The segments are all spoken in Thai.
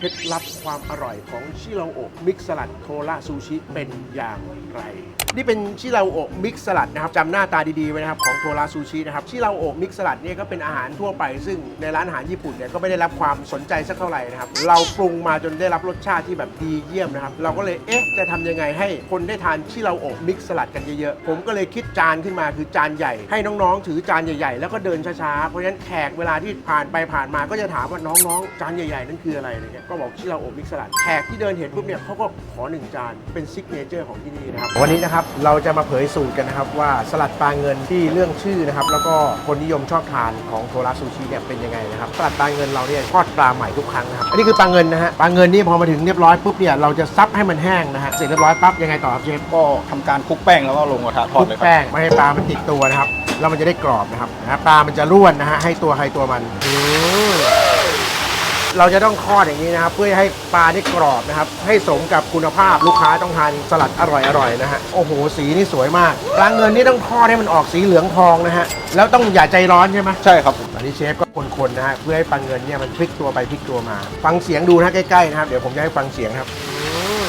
เคล็ดลับความอร่อยของชิราโอะมิกซ์สลัดโทระซูชิเป็นอย่างไรนี่เป็นชิราโอะมิกซ์สลัดนะครับจำหน้าตาดีๆไว้นะครับของโทระซูชินะครับชิราโอะมิกซ์สลัดเนี่ยก็เป็นอาหารทั่วไป ซึ่งในร้านอาหารญี่ปุ่นเนี่ยก็ไม่ได้รับความสนใจสักเท่าไหร่นะครับเราปรุงมาจนได้รับรสชาติที่แบบดีเยี่ยมนะครับเราก็เลยเอ๊ะจะทำยังไงให้คนได้ทานชิราโอะมิกซ์สลัดกันเยอะๆผมก็เลยคิดจานขึ้นมาคือจานใหญ่ ให้น้องๆ ถือจานใหญ่ๆ แล้วก็เดินช้าๆเพราะฉะนั้นแขกเวลาที่ผ่านไปผ่านมาก็จะถามว่าน้องๆจานใหญ่ๆนั่นคืออะไรอะไรเงี้ยก็บอกชิราโอะมิกซ์สลัดแขกที่เดินเห็นปุ๊บเนี่ยเขาก็ขอหนึ่งจานเป็นซิกเนเจอร์ของที่นี่นะครับวันนี้นะครับเราจะมาเผยสูตรกันนะครับ ว่าสลัดปลาเงินที่เรื่องชื่อนะครับ แล้วก็คนนิยมชอบทานของโทราซูชิเนี่ยเป็นยังไงนะครับ สลัดปลาเงินเราเนี่ยทอดปลาใหม่ทุกครั้งนะครับ อันนี้คือปลาเงินนะฮะ ปลาเงินนี่พอมาถึงเรียบร้อยปุ๊บเนี่ยเราจะซับให้มันแห้งนะฮะ เสร็จเรียบร้อยปั๊บยังไงต่อครับเชฟก็ทำการคลุกแป้งแล้วก็ลงกระทะทอดคลุกเลยครับ แป้งไม่ให้ปลามันติดตัวนะครับ แล้วมันจะได้กรอบนะครับนะปลามันจะร่วนนะฮะ ให้ตัวใครตัวมันอืม เราจะต้องทอดอย่างนี้นะครับ เพื่อให้ปลาได้กรอบนะครับ ให้สมกับคุณภาพลูกค้าต้องทานสลัดอร่อยๆนะฮะโอ้โหสีนี่สวยมากปลาเงินนี่ต้องทอดให้มันออกสีเหลืองทองนะฮะแล้วต้องอย่าใจร้อนใช่ไหมใช่ครับผมตอนนี้เชฟก็คนๆนะฮะเพื่อให้ปลาเงินเนี่ยมันพลิกตัวไปพลิกตัวมา ฟังเสียงดูนะใกล้ๆนะครับเดี๋ยวผมจะให้ฟังเสียงครับอืม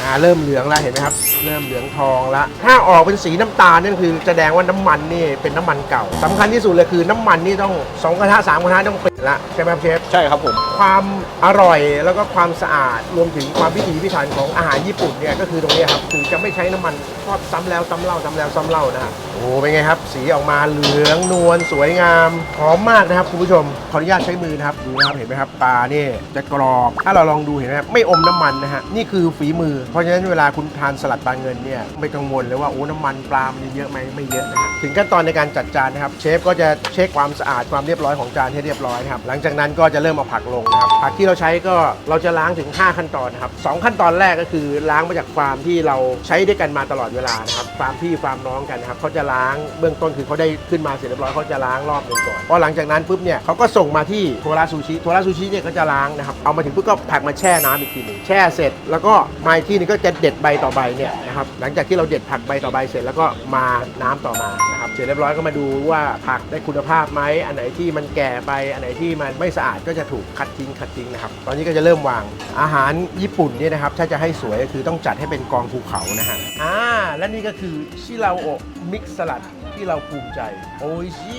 อ่าเริ่มเหลืองแล้วเห็นไหมครับ เริ่มเหลืองทองละ ถ้าออกเป็นสีน้ำตาลนั่นคือแสดงว่าน้ำมันนี่เป็นน้ำมันเก่าสำคัญที่สุดเลยคือน้ำมันนี่ต้องสองกระทะสามกระทะต้องเปลี่ยนละใช่ไหมครับเชฟใช่ครับผม ความอร่อยแล้วก็ความสะอาดรวมถึงความพิถีพิถันของอาหารญี่ปุ่นเนี่ยก็คือตรงเนี้ยครับคือจะไม่ใช้น้ำมันทอดซ้ำแล้วซ้ำเล่าซ้ำแล้วซ้ำเล่านะฮะโอ้เป็นไงครับ สีออกมาเหลืองนวลสวยงามหอมมากนะครับคุณผู้ชมขออนุญาตใช้มือนะครับดูนะครับเห็นไหมครับปลาเนี่ยจะกรอบ ถ้าเราลองดูเห็นไหมครับไม่อมน้ำมันนะฮะนี่คือฝีมือ เพราะฉะนั้นเวลาคุณทานสลัดปลาเงินเนี่ยไม่กังวลเลยว่าโอ้น้ำมันปลามันเยอะไหมไม่เยอะนะครับถึงขั้นตอนในการจัดจานนะครับเชฟก็จะเช็คความสะอาดความเรียบร้อยของจานให้เรียบร้อยนะครับหลังจากนั้นก็จะเริ่มเอาผักลงนะครับผักที่เราใช้ก็เราจะล้างถึง 5 ขั้นตอนนะครับสองขั้นตอนแรกก็คือล้างมาจากฟาร์มที่เราใช้ด้วยกันมาตลอดเวลานะครับฟาร์มพี่ฟาร์มน้องกันนะครับเขาจะล้างเบื้องต้นคือเขาได้ขึ้นมาเสร็จเรียบร้อยเขาจะล้างรอบหนึ่งก่อนพอหลังจากนั้นปุ๊บเนี่ยเขาก็ส่งมาที่โทราซูชิโทราซูชิเนี่ยก็จะล้างนะครับเอามาถึงปุ๊บก็ผักมาแช่น้ำอีกทีนึงแช่เสร็จ แล้วก็มาอีกที่นึงก็จะเด็ดใบต่อใบเนี่ย นะครับหลังจากที่เราเด็ดผักใบต่อใบเสร็จแล้วก็มาน้ำต่อมานะครับเสร็จเรียบร้อยก็มาดูว่าผักได้คุณภาพไหมอันไหนที่มันแก่ไปอันไหนที่มันไม่สะอาดก็จะถูกคัดทิ้งคัดทิ้งนะครับตอนนี้ก็จะเริ่มวางอาหารญี่ปุ่นเนี่ยนะครับถ้าจะให้สวยก็คือต้องจัดให้เป็นกองภูเขานะฮะอ่าและนี่ก็คือชิราโอมิกสลัดที่เราภูมิใจโอ้ยชิ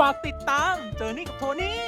ฝากติดตามเจอนี่กับโทนี่